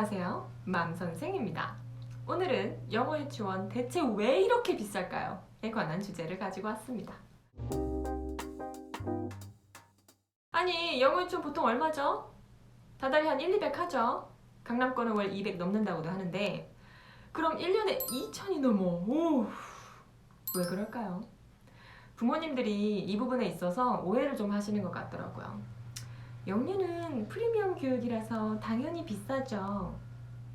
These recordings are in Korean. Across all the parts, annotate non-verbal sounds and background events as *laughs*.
안녕하세요. 맘선생입니다. 오늘은 영어 유치원 대체 왜 이렇게 비쌀까요? 에 관한 주제를 가지고 왔습니다. 아니, 영어 유치원 보통 얼마죠? 다달이 한 1, 200 하죠? 강남권은 월 200 넘는다고도 하는데 그럼 1년에 2천이 넘어. 오, 왜 그럴까요? 부모님들이 이 부분에 있어서 오해를 좀 하시는 것 같더라고요. 영유는 프리미엄 교육이라서 당연히 비싸죠.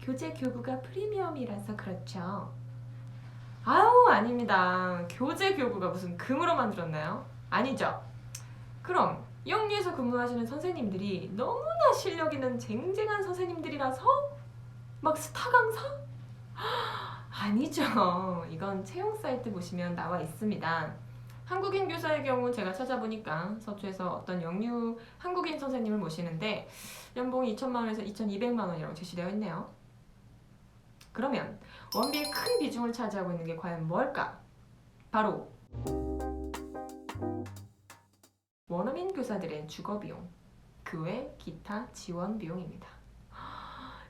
교재 교구가 프리미엄이라서 그렇죠. 아우 아닙니다. 교재 교구가 무슨 금으로 만들었나요? 아니죠. 그럼 영유에서 근무하시는 선생님들이 너무나 실력 있는 쟁쟁한 선생님들이라서 막 스타 강사? 아니죠. 이건 채용 사이트 보시면 나와 있습니다. 한국인 교사의 경우 제가 찾아보니까 서초에서 어떤 영유 한국인 선생님을 모시는데 연봉이 2천만 원에서 2,200만 원이라고 제시되어 있네요. 그러면 원비의 큰 비중을 차지하고 있는 게 과연 뭘까? 바로 원어민 교사들의 주거 비용, 그외 기타 지원 비용입니다.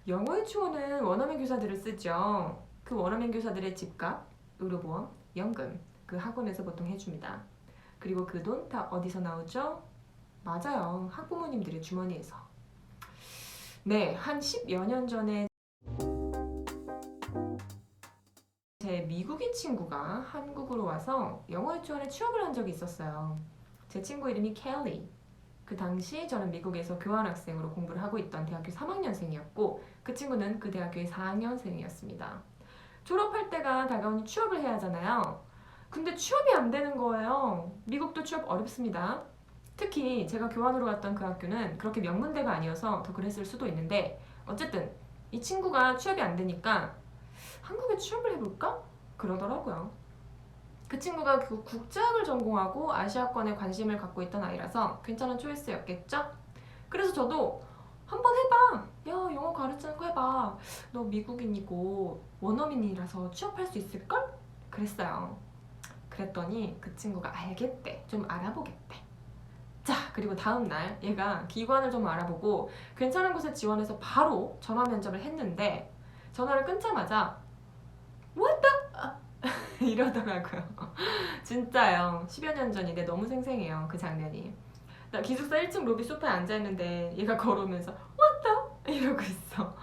영어 유치원은 원어민 교사들을 쓰죠. 그 원어민 교사들의 집값, 의료보험, 연금, 그 학원에서 보통 해줍니다. 그리고 그 돈 다 어디서 나오죠? 맞아요. 학부모님들의 주머니에서. 네, 한 10여 년 전에 제 미국인 친구가 한국으로 와서 영어 유치원에 취업을 한 적이 있었어요. 제 친구 이름이 켈리. 그 당시 저는 미국에서 교환학생으로 공부를 하고 있던 대학교 3학년생이었고 그 친구는 그 대학교의 4학년생이었습니다. 졸업할 때가 다가오니 취업을 해야 하잖아요. 근데 취업이 안 되는 거예요. 미국도 취업 어렵습니다. 특히 제가 교환으로 갔던 그 학교는 그렇게 명문대가 아니어서 더 그랬을 수도 있는데 어쨌든 이 친구가 취업이 안 되니까 한국에 취업을 해볼까? 그러더라고요. 그 친구가 그 국제학을 전공하고 아시아권에 관심을 갖고 있던 아이라서 괜찮은 초이스였겠죠? 그래서 저도 한번 해봐. 야, 영어 가르치는 거 해봐. 너 미국인이고 원어민이라서 취업할 수 있을걸? 그랬어요. 그랬더니 그 친구가 알겠대. 좀 알아보겠대. 자, 그리고 다음날 얘가 기관을 좀 알아보고 괜찮은 곳에 지원해서 바로 전화 면접을 했는데 전화를 끊자마자 What the? *laughs* 이러더라고요. 진짜요. 10여 년 전인데 너무 생생해요. 그 장면이. 나 기숙사 1층 로비 소파에 앉아있는데 얘가 걸어오면서 What the? 이러고 있어.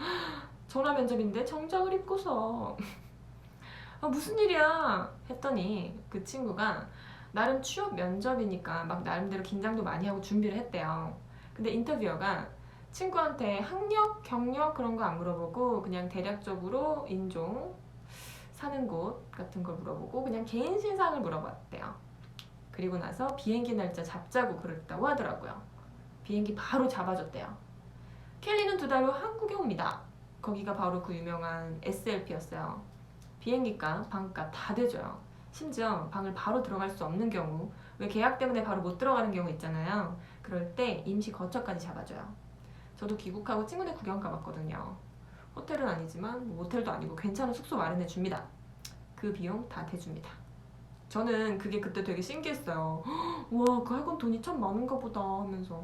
전화 면접인데 정장을 입고서 아, 무슨 일이야? 했더니 그 친구가 나름 취업 면접이니까 막 나름대로 긴장도 많이 하고 준비를 했대요. 근데 인터뷰어가 친구한테 학력, 경력 그런 거 안 물어보고 그냥 대략적으로 인종, 사는 곳 같은 걸 물어보고 그냥 개인 신상을 물어봤대요. 그리고 나서 비행기 날짜 잡자고 그랬다고 하더라고요. 비행기 바로 잡아줬대요. 켈리는 두 달 후 한국에 옵니다. 거기가 바로 그 유명한 SLP였어요. 비행기값, 방값 다 대줘요. 심지어 방을 바로 들어갈 수 없는 경우, 왜 계약 때문에 바로 못 들어가는 경우 있잖아요. 그럴 때 임시 거처까지 잡아줘요. 저도 귀국하고 친구네 구경 가봤거든요. 호텔은 아니지만 뭐 모텔도 아니고 괜찮은 숙소 마련해 줍니다. 그 비용 다 대줍니다. 저는 그게 그때 되게 신기했어요. 와, 그 학원 돈이 참 많은가 보다 하면서.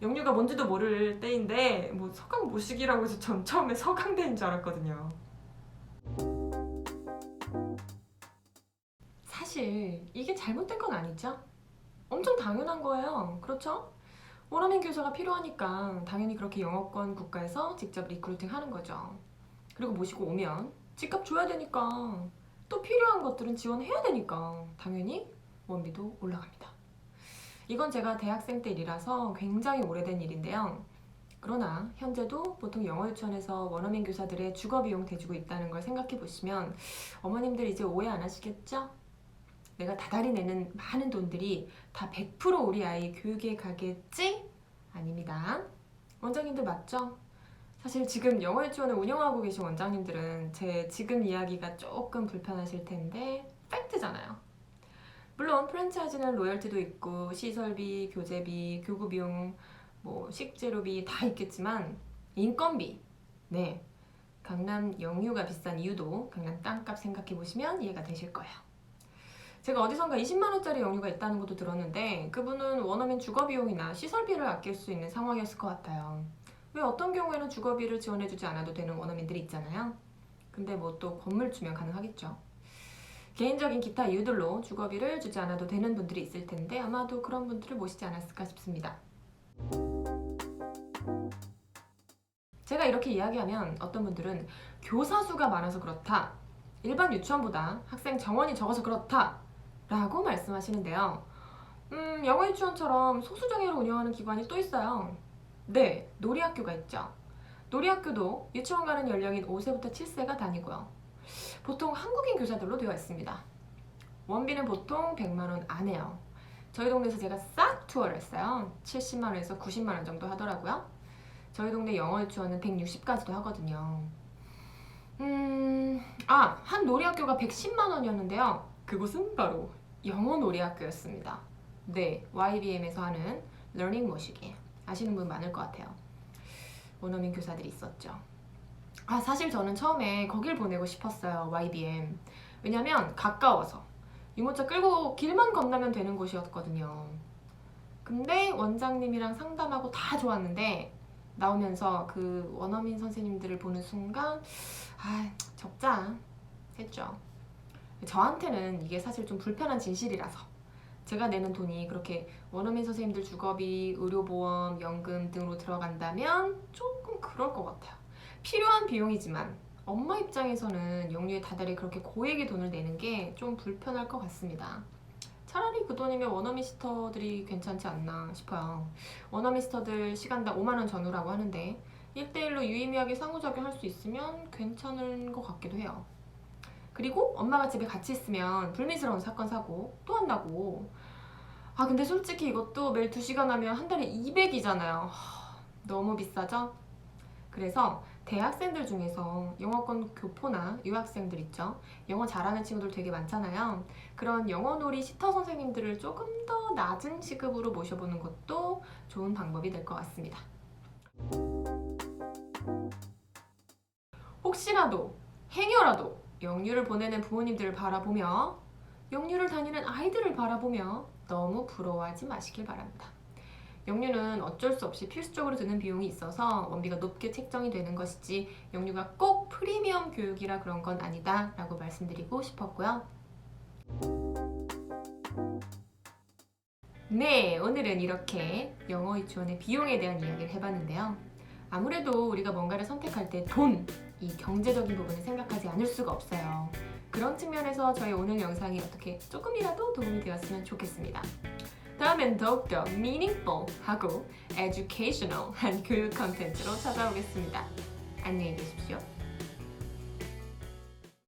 영유가 뭔지도 모를 때인데 뭐 서강 모시기라고 해서 전 처음에 서강대인 줄 알았거든요. 사실 이게 잘못된 건 아니죠? 엄청 당연한 거예요. 그렇죠? 원어민 교사가 필요하니까 당연히 그렇게 영어권 국가에서 직접 리크루팅 하는 거죠. 그리고 모시고 오면 집값 줘야 되니까 또 필요한 것들은 지원해야 되니까 당연히 원비도 올라갑니다. 이건 제가 대학생 때 일이라서 굉장히 오래된 일인데요. 그러나 현재도 보통 영어 유치원에서 원어민 교사들의 주거 비용 대주고 있다는 걸 생각해 보시면 어머님들 이제 오해 안 하시겠죠? 내가 다달이 내는 많은 돈들이 다 100% 우리 아이 교육에 가겠지? 아닙니다. 원장님들 맞죠? 사실 지금 영어 유치원을 운영하고 계신 원장님들은 제 지금 이야기가 조금 불편하실 텐데 팩트잖아요. 물론 프랜차이즈는 로열티도 있고 시설비, 교재비, 교구 비용, 뭐 식재료비 다 있겠지만 인건비, 네 강남 영유가 비싼 이유도 강남 땅값 생각해 보시면 이해가 되실 거예요. 제가 어디선가 20만 원짜리 영유가 있다는 것도 들었는데 그분은 원어민 주거 비용이나 시설비를 아낄 수 있는 상황이었을 것 같아요. 왜 어떤 경우에는 주거비를 지원해주지 않아도 되는 원어민들이 있잖아요. 근데 뭐 또 건물 주면 가능하겠죠. 개인적인 기타 이유들로 주거비를 주지 않아도 되는 분들이 있을 텐데 아마도 그런 분들을 모시지 않았을까 싶습니다. 제가 이렇게 이야기하면 어떤 분들은 교사 수가 많아서 그렇다. 일반 유치원보다 학생 정원이 적어서 그렇다. 라고 말씀하시는데요. 음, 영어 유치원처럼 소수정예로 운영하는 기관이 또 있어요. 네, 놀이학교가 있죠. 놀이학교도 유치원 가는 연령인 5세부터 7세가 다니고요. 보통 한국인 교사들로 되어 있습니다. 원비는 보통 100만 원 안에요. 저희 동네에서 제가 싹 투어를 했어요. 70만 원에서 90만 원 정도 하더라고요. 저희 동네 영어 유치원은 160까지도 하거든요. 음, 아, 한 놀이학교가 110만 원이었는데요. 그곳은 바로 영어 놀이학교였습니다. 네, YBM에서 하는 러닝 머시기 아시는 분 많을 것 같아요. 원어민 교사들이 있었죠. 아, 사실 저는 처음에 거길 보내고 싶었어요. YBM. 왜냐면 가까워서 유모차 끌고 길만 건너면 되는 곳이었거든요. 근데 원장님이랑 상담하고 다 좋았는데 나오면서 그 원어민 선생님들을 보는 순간 아 적자 했죠. 저한테는 이게 사실 좀 불편한 진실이라서 제가 내는 돈이 그렇게 원어민 선생님들 주거비, 의료보험, 연금 등으로 들어간다면 조금 그럴 것 같아요. 필요한 비용이지만 엄마 입장에서는 영유에 다달이 그렇게 고액의 돈을 내는 게 좀 불편할 것 같습니다. 차라리 그 돈이면 원어민 시터들이 괜찮지 않나 싶어요. 원어민 시터들 시간당 5만원 전후라고 하는데 1대1로 유의미하게 상호작용할 수 있으면 괜찮은 것 같기도 해요. 그리고 엄마가 집에 같이 있으면 불미스러운 사건 사고 또 한다고. 아 근데 솔직히 이것도 매일 2시간 하면 한 달에 200이잖아요. 너무 비싸죠? 그래서 대학생들 중에서 영어권 교포나 유학생들 있죠. 영어 잘하는 친구들 되게 많잖아요. 그런 영어놀이 시터 선생님들을 조금 더 낮은 시급으로 모셔보는 것도 좋은 방법이 될 것 같습니다. 혹시라도 행여라도 영유를 보내는 부모님들을 바라보며 영유를 다니는 아이들을 바라보며 너무 부러워하지 마시길 바랍니다. 영유는 어쩔 수 없이 필수적으로 드는 비용이 있어서 원비가 높게 책정이 되는 것이지 영유가 꼭 프리미엄 교육이라 그런 건 아니다 라고 말씀드리고 싶었고요. 네, 오늘은 이렇게 영어 유치원의 비용에 대한 이야기를 해봤는데요. 아무래도 우리가 뭔가를 선택할 때 돈, 이 경제적인 부분을 생각하지 않을 수가 없어요. 그런 측면에서 저희 오늘 영상이 어떻게 조금이라도 도움이 되었으면 좋겠습니다. 다음엔 더욱더 meaningful 하고 educational 한 교육 컨텐츠로 찾아오겠습니다. 안녕히 계십시오.